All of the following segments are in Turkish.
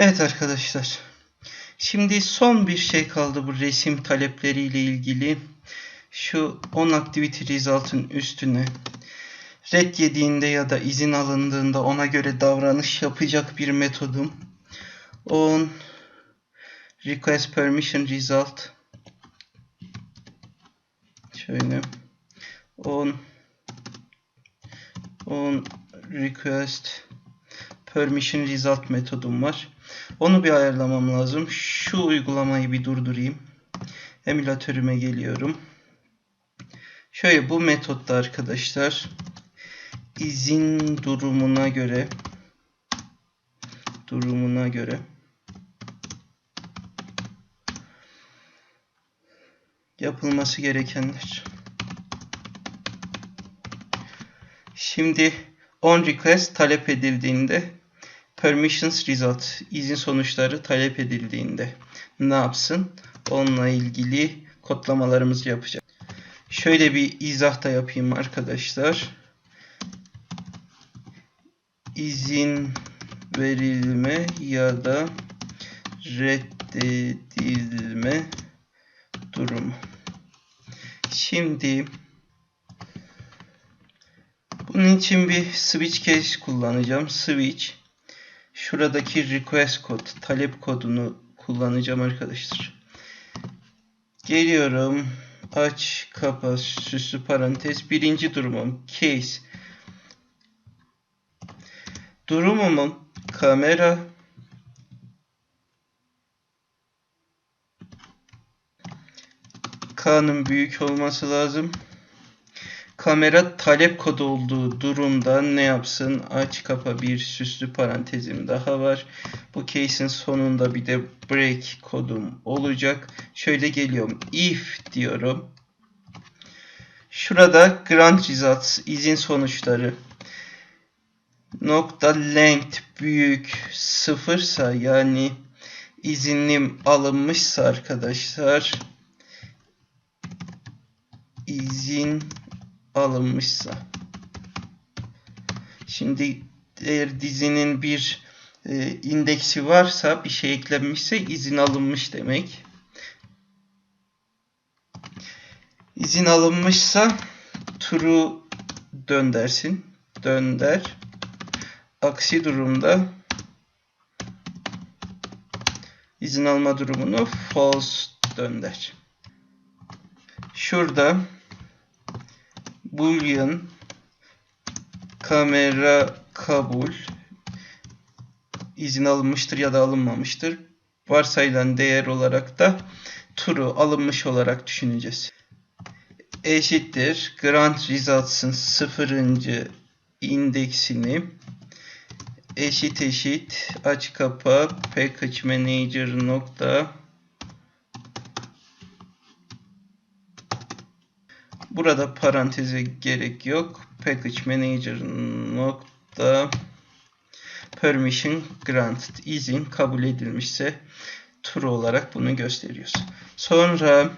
Evet arkadaşlar. Şimdi son bir şey kaldı bu resim talepleriyle ilgili. Şu on activity result'ın üstüne red yediğinde ya da izin alındığında ona göre davranış yapacak bir metodum. On request permission result şöyle on on request permission result metodum var. Onu bir ayarlamam lazım. Şu uygulamayı bir durdurayım. Emülatörüme geliyorum. Şöyle bu metotta arkadaşlar izin durumuna göre durumuna göre yapılması gerekenler. Şimdi on request talep edildiğinde permissions result izin sonuçları talep edildiğinde ne yapsın? Onunla ilgili kodlamalarımızı yapacağız. Şöyle bir izah da yapayım arkadaşlar. İzin verilme ya da reddedilme durumu. Şimdi bunun için bir switch case kullanacağım. Switch şuradaki request kod, talep kodunu kullanacağım arkadaşlar. Geliyorum. Aç, kapa, süslü parantez. Birinci durumum case. Durumumun kamera K'nın büyük olması lazım. Kamera talep kodu olduğu durumda ne yapsın? Aç kapa bir süslü parantezim daha var. Bu case'in sonunda bir de break kodum olacak. Şöyle geliyorum. If diyorum. Şurada grant results izin sonuçları nokta length büyük sıfırsa yani izinim alınmışsa arkadaşlar izin alınmışsa şimdi eğer dizinin bir e, indeksi varsa bir şey eklenmişse izin alınmış demek. İzin alınmışsa true dön dersin. Dönder. Aksi durumda izin alma durumunu false dönder. Şurada boolean kamera kabul izin alınmıştır ya da alınmamıştır. Varsayılan değer olarak da true alınmış olarak düşüneceğiz. Eşittir grant results'ın sıfırıncı indeksini eşit eşit aç kapa package manager nokta Burada paranteze gerek yok. Package Manager nokta permission granted izin kabul edilmişse true olarak bunu gösteriyoruz. Sonra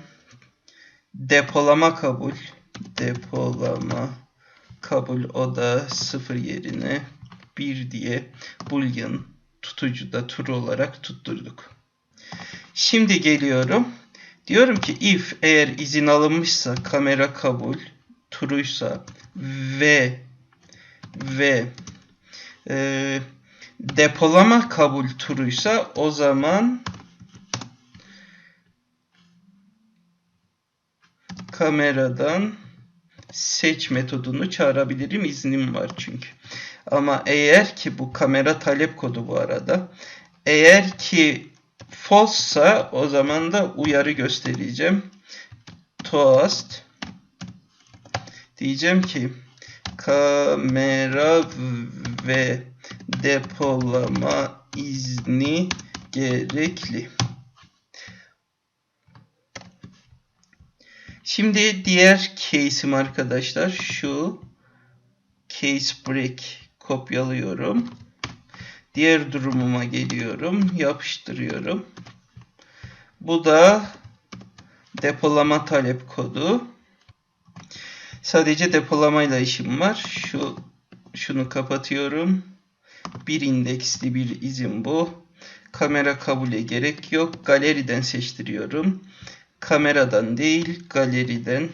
depolama kabul depolama kabul o da sıfır yerine 1 diye boolean tutucuda true olarak tutturduk. Şimdi geliyorum. Diyorum ki if eğer izin alınmışsa kamera kabul true'ysa ve ve e, depolama kabul true'ysa o zaman kameradan seç metodunu çağırabilirim. iznim var çünkü. Ama eğer ki bu kamera talep kodu bu arada. Eğer ki false'sa o zaman da uyarı göstereceğim. Toast diyeceğim ki kamera ve depolama izni gerekli. Şimdi diğer case'im arkadaşlar şu case break kopyalıyorum. Diğer durumuma geliyorum. Yapıştırıyorum. Bu da depolama talep kodu. Sadece depolamayla işim var. Şu şunu kapatıyorum. Bir indeksli bir izin bu. Kamera kabule gerek yok. Galeriden seçtiriyorum. Kameradan değil, galeriden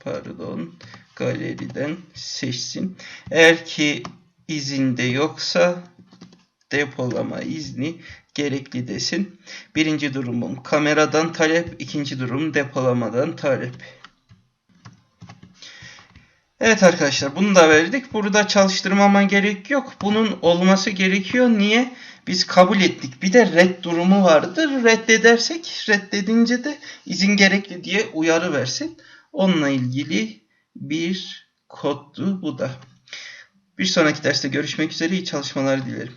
pardon, galeriden seçsin. Eğer ki izinde yoksa depolama izni gerekli desin. Birinci durumum kameradan talep, ikinci durum depolamadan talep. Evet arkadaşlar bunu da verdik. Burada çalıştırmama gerek yok. Bunun olması gerekiyor. Niye? Biz kabul ettik. Bir de red durumu vardır. Reddedersek reddedince de izin gerekli diye uyarı versin. Onunla ilgili bir koddu bu da. Bir sonraki derste görüşmek üzere. İyi çalışmalar dilerim.